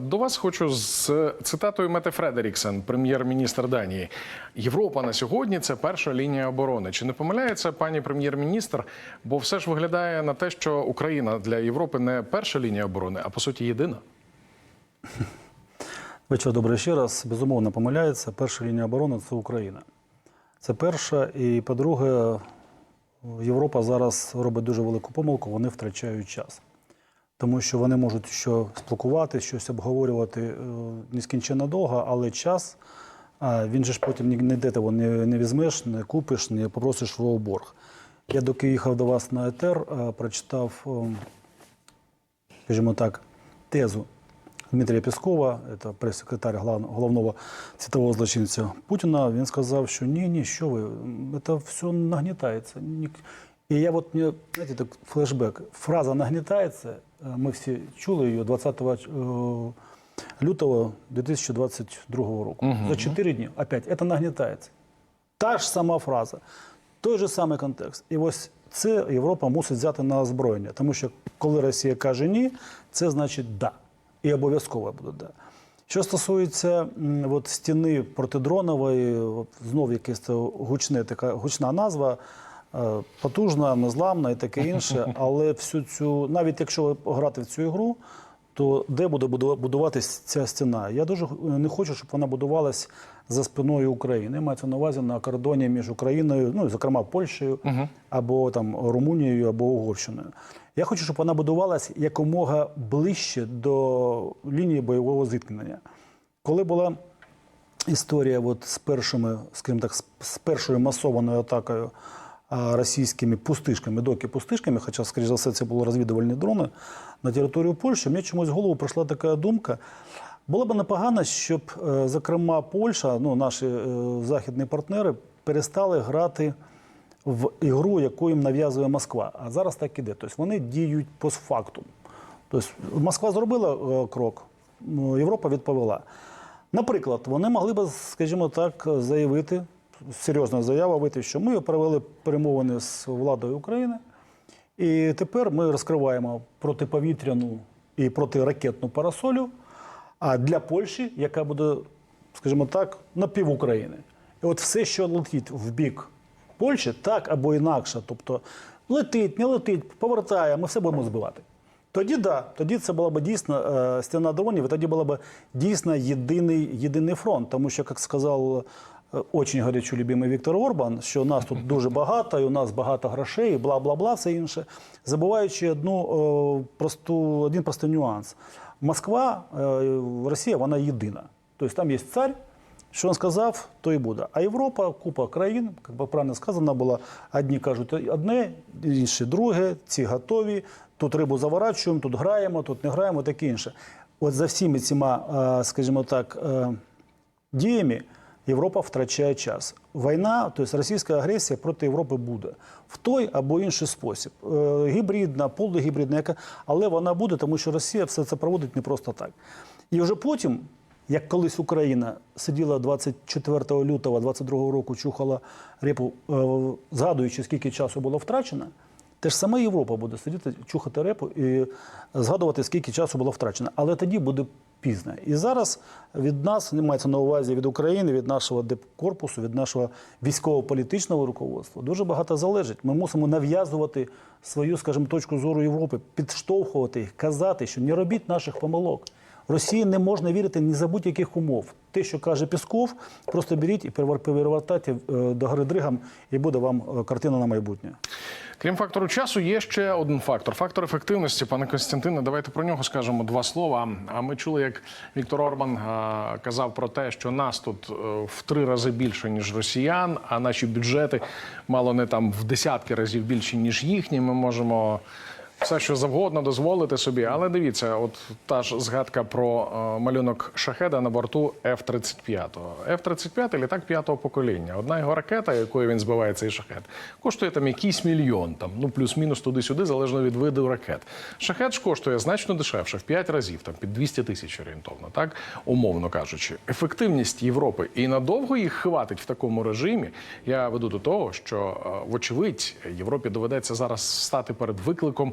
До вас хочу з цитатою Мете Фредеріксен, прем'єр-міністр Данії. Європа на сьогодні це перша лінія оборони. Чи не помиляється пані прем'єр-міністр? Бо все ж виглядає на те, що Україна для Європи не перша лінія оборони, а по суті єдина. Вечір добре ще раз. Безумовно помиляється. Перша лінія оборони це Україна. Це перша. І по-друге, Європа зараз робить дуже велику помилку, вони втрачають час. Тому що вони можуть що спілкувати, щось обговорювати е, нескінченно довго, але час, він же ж потім ніде того не, не візьмеш, не купиш, не попросиш в борг. Я доки їхав до вас на етер, е, прочитав, е, скажімо так, тезу Дмитрія Піскова, це прес-секретар головного світового злочинця Путіна. Він сказав, що ні, ні, що ви, це все нагнітається. І я от мені, знаєте, так флешбек. Фраза нагнітається. Е, Ми всі чули її 20 е, лютого 2022 року. За 4 дні. Опять, це нагнітається. Та ж сама фраза, той же самий контекст. І ось це Європа мусить взяти на озброєння. Тому що коли Росія каже ні, це значить да. І обов'язково буде да. Що стосується от, стіни протидронової, от, знов якесь це гучне, така гучна назва, потужна, незламна і таке інше. Але всю цю, навіть якщо грати в цю ігру, то де буде будува- будуватись ця стіна? Я дуже не хочу, щоб вона будувалась за спиною України. Мається на увазі на кордоні між Україною, ну зокрема Польщею, або там Румунією, або Угорщиною. Я хочу, щоб вона будувалась якомога ближче до лінії бойового зіткнення. Коли була історія от з першими, скажімо так, з- першою масованою атакою російськими пустишками, доки пустишками, хоча, скоріш за все, це були розвідувальні дрони на територію Польщі, мені чомусь в голову прийшла така думка. Було б непогано, щоб, е, зокрема, Польща, ну, наші е, західні партнери, перестали грати в ігру, яку їм нав'язує Москва. А зараз так іде. Тобто вони діють постфактум. Тобто Москва зробила е, крок, Європа відповіла. Наприклад, вони могли б, скажімо так, заявити, серйозна заява вийти, що ми провели перемовини з владою України, і тепер ми розкриваємо протиповітряну і протиракетну парасолю а для Польщі, яка буде, скажімо так, на пів України. І от все, що летить в бік Польщі, так або інакше, тобто летить, не летить, повертає, ми все будемо збивати. Тоді да, тоді це була б дійсно е, стіна дронів, і тоді була б дійсно єдиний, єдиний фронт. Тому що, як сказав очень горячо любимий Віктор Орбан, що нас тут дуже багато, і у нас багато грошей, і бла бла бла, все інше, забуваючи одну е, просту, один простий нюанс. Москва, е, Росія, вона єдина. Тобто там є цар, що він сказав, то і буде. А Європа, купа країн, як правильно сказано було, одні кажуть одне, інші друге, ці готові. Тут рибу заворачуємо, тут граємо, тут не граємо, таке інше. От за всіми цими, е, скажімо так, е, діями Європа втрачає час. Війна, тобто російська агресія проти Європи буде в той або інший спосіб. Е, Гібридна, полугібридна, яка, але вона буде, тому що Росія все це проводить не просто так. І вже потім, як колись Україна сиділа 24 лютого 22 року, чухала репу, е, згадуючи, скільки часу було втрачено. Те ж саме Європа буде сидіти, чухати репу і згадувати, скільки часу було втрачено. Але тоді буде пізно. І зараз від нас, не мається на увазі від України, від нашого депкорпусу, від нашого військово-політичного руководства дуже багато залежить. Ми мусимо нав'язувати свою, скажімо, точку зору Європи, підштовхувати їх, казати, що не робіть наших помилок. Росії не можна вірити ні за будь-яких умов. Те, що каже Пісков, просто беріть і перевертайте е, до гори дригам, і буде вам е, картина на майбутнє. Крім фактору часу, є ще один фактор фактор ефективності. Пане Костянтине, давайте про нього скажемо два слова. А ми чули, як Віктор Орбан казав про те, що нас тут е, в три рази більше ніж росіян, а наші бюджети мало не там в десятки разів більші ніж їхні. Ми можемо. Все, що завгодно дозволити собі, але дивіться, от та ж згадка про е, малюнок шахеда на борту F-35. F-35 – літак п'ятого покоління. Одна його ракета, якою він збиває цей шахет, коштує там якийсь мільйон, там ну плюс-мінус туди-сюди, залежно від виду ракет. Шахет ж коштує значно дешевше, в 5 разів, там під 200 тисяч орієнтовно, так умовно кажучи. Ефективність Європи і надовго їх хватить в такому режимі. Я веду до того, що е, вочевидь Європі доведеться зараз стати перед викликом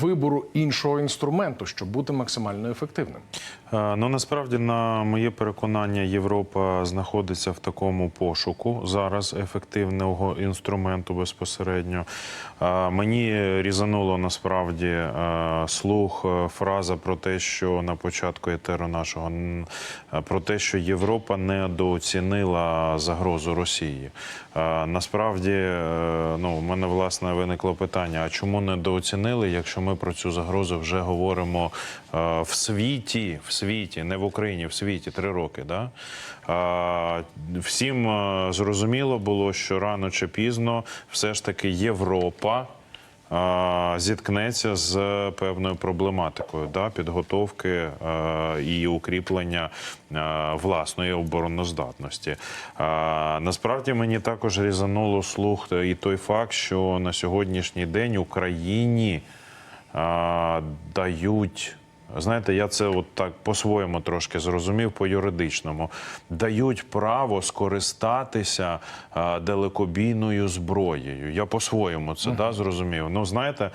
вибору іншого інструменту, щоб бути максимально ефективним. Е, Ну насправді, на моє переконання, Європа знаходиться в такому пошуку зараз ефективного інструменту безпосередньо. Е, Мені різануло насправді е, слух фраза про те, що на початку етеру нашого про те, що Європа недооцінила загрозу Росії. Насправді, ну, у мене власне виникло питання: а чому недооцінили, якщо ми про цю загрозу вже говоримо е, в світі, в світі, не в Україні, в світі три роки. Да? Е, Всім е, зрозуміло було, що рано чи пізно все ж таки Європа. е, Зіткнеться з певною проблематикою да, підготовки е, і укріплення е, власної обороноздатності. Е, насправді мені також різануло слух і той факт, що на сьогоднішній день Україні дають. Знаєте, я це от так по-своєму трошки зрозумів по юридичному. Дають право скористатися далекобійною зброєю. Я по-своєму це да, зрозумів. Ну, знаєте,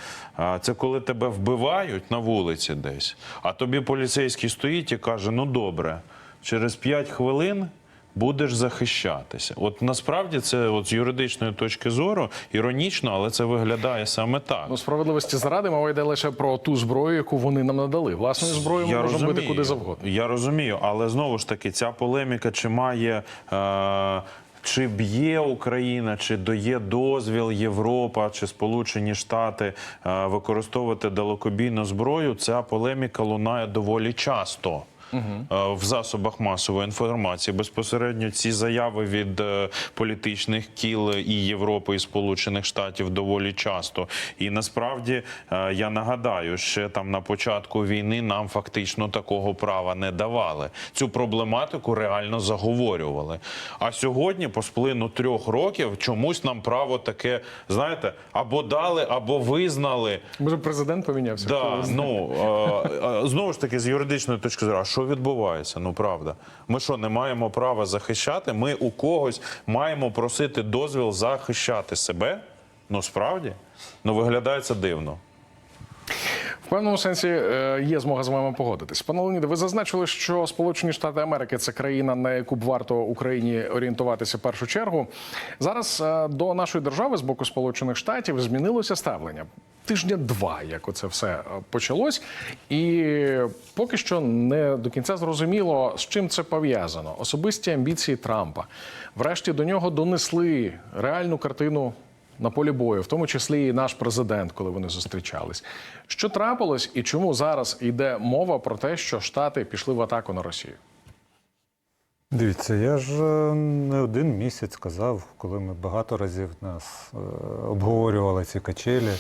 це коли тебе вбивають на вулиці десь, а тобі поліцейський стоїть і каже: ну добре, через 5 хвилин будеш захищатися. От насправді це от з юридичної точки зору іронічно, але це виглядає саме так. Ну, справедливості заради мова йде лише про ту зброю, яку вони нам надали. Власною зброєю ми можемо бити куди завгодно. Я розумію, але знову ж таки, ця полеміка, чи має. Е- чи б'є Україна, чи дає дозвіл Європа чи Сполучені Штати е, використовувати далекобійну зброю? Ця полеміка лунає доволі часто. Е, В засобах масової інформації безпосередньо ці заяви від е, політичних кіл і Європи і Сполучених Штатів доволі часто. І насправді е, я нагадаю, ще там на початку війни нам фактично такого права не давали. Цю проблематику реально заговорювали. А сьогодні, по сплину трьох років, чомусь нам право таке, знаєте, або дали, або визнали. Може, президент помінявся? Да, ну знову ж таки, з юридичної точки зору, а що відбувається? Ну правда, ми що не маємо права захищати? Ми у когось маємо просити дозвіл захищати себе? Ну справді, ну виглядає це дивно. Певному сенсі е, є змога з вами погодитись. Пане Леоніде, ви зазначили, що Сполучені Штати Америки це країна, на яку б варто Україні орієнтуватися в першу чергу. Зараз е, до нашої держави з боку Сполучених Штатів змінилося ставлення. Тижня два, як оце все е, почалось, і поки що не до кінця зрозуміло, з чим це пов'язано. Особисті амбіції Трампа. Врешті до нього донесли реальну картину на полі бою, в тому числі і наш президент, коли вони зустрічались. Що трапилось і чому зараз йде мова про те, що Штати пішли в атаку на Росію? Дивіться, я ж е, не один місяць казав, коли ми багато разів нас е, обговорювали ці качелі.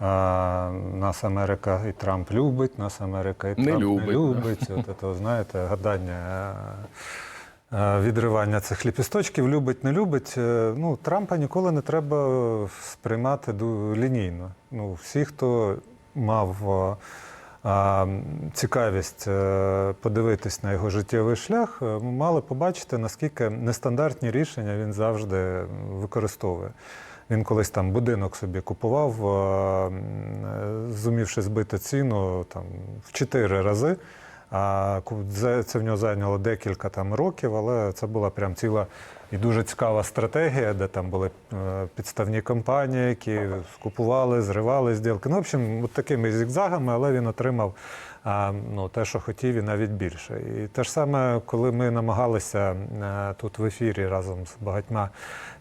А, нас Америка і Трамп любить, нас Америка і Не Трамп любить, не любить. От це, знаєте, гадання, е, відривання цих ліпісточків, любить, не любить. Е, Ну, Трампа ніколи не треба сприймати лінійно. Ну, всі, хто мав. е, цікавість е, подивитись на його життєвий шлях, е, мали побачити, наскільки нестандартні рішення він завжди використовує. Він колись там будинок собі купував, е, зумівши збити ціну там, в чотири рази. Це в нього зайняло декілька там років, але це була прям ціла і дуже цікава стратегія, де там були е, підставні компанії, які скупували, зривали зділки. Ну, в общем, от такими зігзагами, але він отримав а, ну, те, що хотів, і навіть більше. І те ж саме, коли ми намагалися е, тут в ефірі разом з багатьма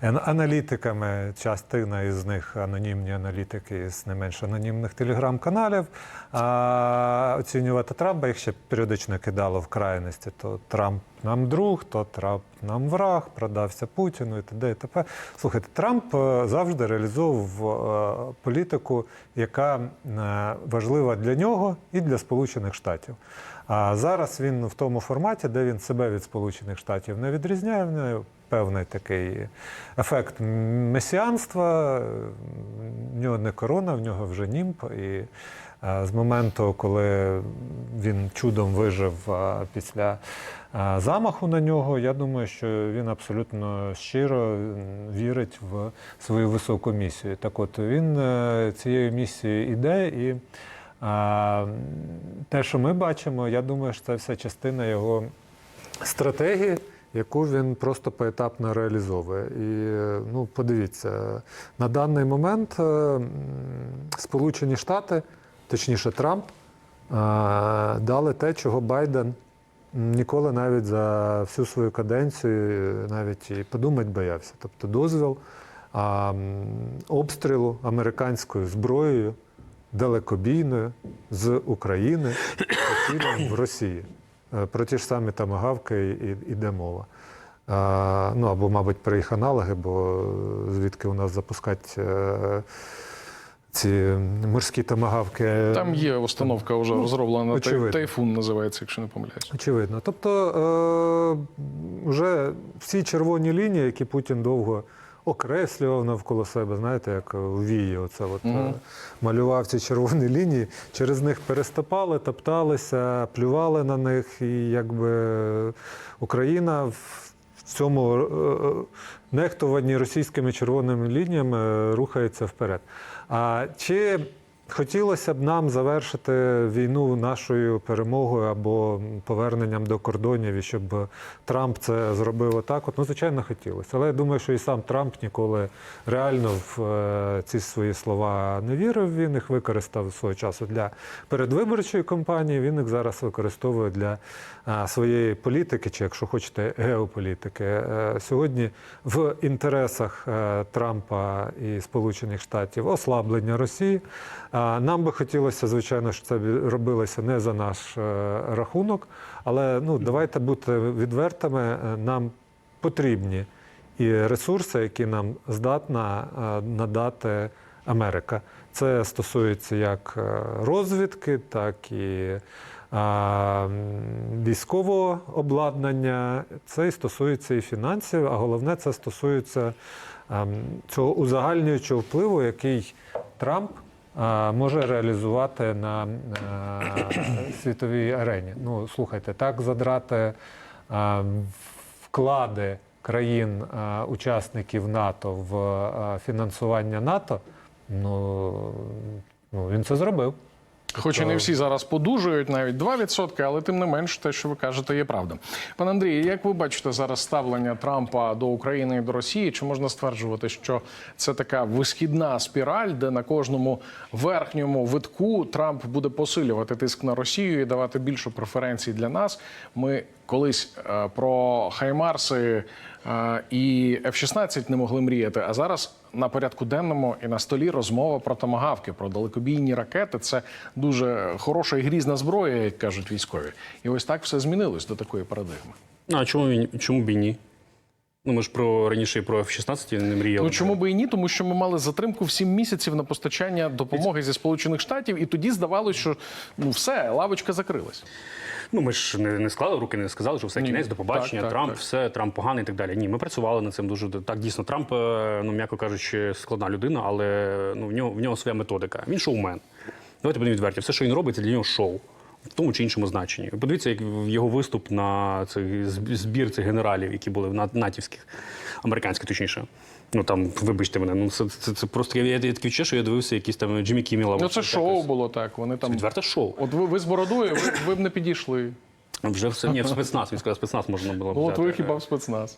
ан- аналітиками, частина із них анонімні аналітики з не менш анонімних телеграм-каналів, оцінювати Трампа, їх ще періодично кидало в крайності. То Трамп нам друг, то Трамп нам враг, продався Путіну і т.д. і т.п. Слухайте, Трамп е, завжди реалізовував е, політику, яка е, важлива для нього і для Сполучених Штатів. А зараз він в тому форматі, де він себе від Сполучених Штатів не відрізняє. В нього певний такий ефект месіанства. В нього не корона, в нього вже німб. І З моменту, коли він чудом вижив е, після е, замаху на нього, я думаю, що він абсолютно щиро вірить в свою високу місію. Так от він е, цією місією іде, і е, те, що ми бачимо, я думаю, що це вся частина його стратегії, яку він просто поетапно реалізовує. І е, ну, подивіться, на даний момент е, Сполучені Штати, точніше Трамп, е, дали те, чого Байден ніколи навіть за всю свою каденцію е, навіть і подумати боявся. Тобто дозвіл обстрілу американською зброєю далекобійною з України в Росії. Е, Про ті ж самі тамагавки і- йде мова. А, ну або, мабуть, про їх аналоги, бо е, звідки у нас запускати е, ці морські тамагавки. Там є установка вже розроблена. Очевидно. Тайфун називається, якщо не помиляюсь. Очевидно. Тобто е, вже всі червоні лінії, які Путін довго окреслював навколо себе, знаєте, як у вії, оце от, е, малював ці червоні лінії, через них переступали, топталися, плювали на них, і якби Україна в цьому е, нехтуванні російськими червоними лініями е, рухається вперед. Чи хотілося б нам завершити війну нашою перемогою або поверненням до кордонів, і щоб Трамп це зробив отак? От, ну, звичайно, хотілося. Але я думаю, що і сам Трамп ніколи реально в е, ці свої слова не вірив. Він їх використав свого часу для передвиборчої кампанії. Він їх зараз використовує для е, своєї політики, чи якщо хочете, геополітики. Е, Сьогодні в інтересах Трампа і Сполучених Штатів ослаблення Росії. Нам би хотілося, звичайно, щоб це робилося не за наш е, рахунок, але ну давайте бути відвертими. Е, Нам потрібні і ресурси, які нам здатна е, надати Америка. Це стосується як розвідки, так і військового обладнання. Це і стосується і фінансів, а головне, це стосується ем, цього узагальнюючого впливу, який Трамп може реалізувати на е, світовій арені. Ну, слухайте, так задрати вклади країн-учасників НАТО в фінансування НАТО, ну, ну він це зробив. Хоч і не всі зараз подужують, навіть 2%, але тим не менш, те, що ви кажете, є правда. Пане Андрію, як ви бачите зараз ставлення Трампа до України і до Росії? Чи можна стверджувати, що це така висхідна спіраль, де на кожному верхньому витку Трамп буде посилювати тиск на Росію і давати більше преференцій для нас? Ми колись е, про Хаймарси і F-16 не могли мріяти, а зараз на порядку денному і на столі розмова про томагавки, про далекобійні ракети. Це дуже хороша і грізна зброя, як кажуть військові. І ось так все змінилось до такої парадигми. Ну, А чому, він- чому б і ні? Ну, ми ж про раніше і про F-16 не мріяли. Ну чому би і ні? Тому що ми мали затримку в 7 місяців на постачання допомоги зі Сполучених Штатів, і тоді здавалося, що ну все, лавочка закрилась. Ну, ми ж не, не склали руки, не сказали, що все Ні. кінець, до побачення, Так, так, Трамп, так. все, Трамп поганий і так далі. Ні, ми працювали над цим дуже так. Дійсно, Трамп, е, ну м'яко кажучи, складна людина, але ну в нього в нього своя методика. Він шоумен. Давайте будемо відверті. Все, що він робить, це для нього шоу. В тому чи іншому значенні. Подивіться, як його виступ на цих збір цих генералів, які були в натівських, американських, точніше. Ну там, вибачте мене, ну це, це, це просто я, я, таке відчуття, що я дивився якісь там Джиммі Кіміла. Ну це шоу було так. Вони там Відверте шоу. от ви, ви з бородою, ви, ви б не підійшли. Вже все ні, в спецназ, він сказав, спецназ можна було Ну, от ви хіба в спецназ.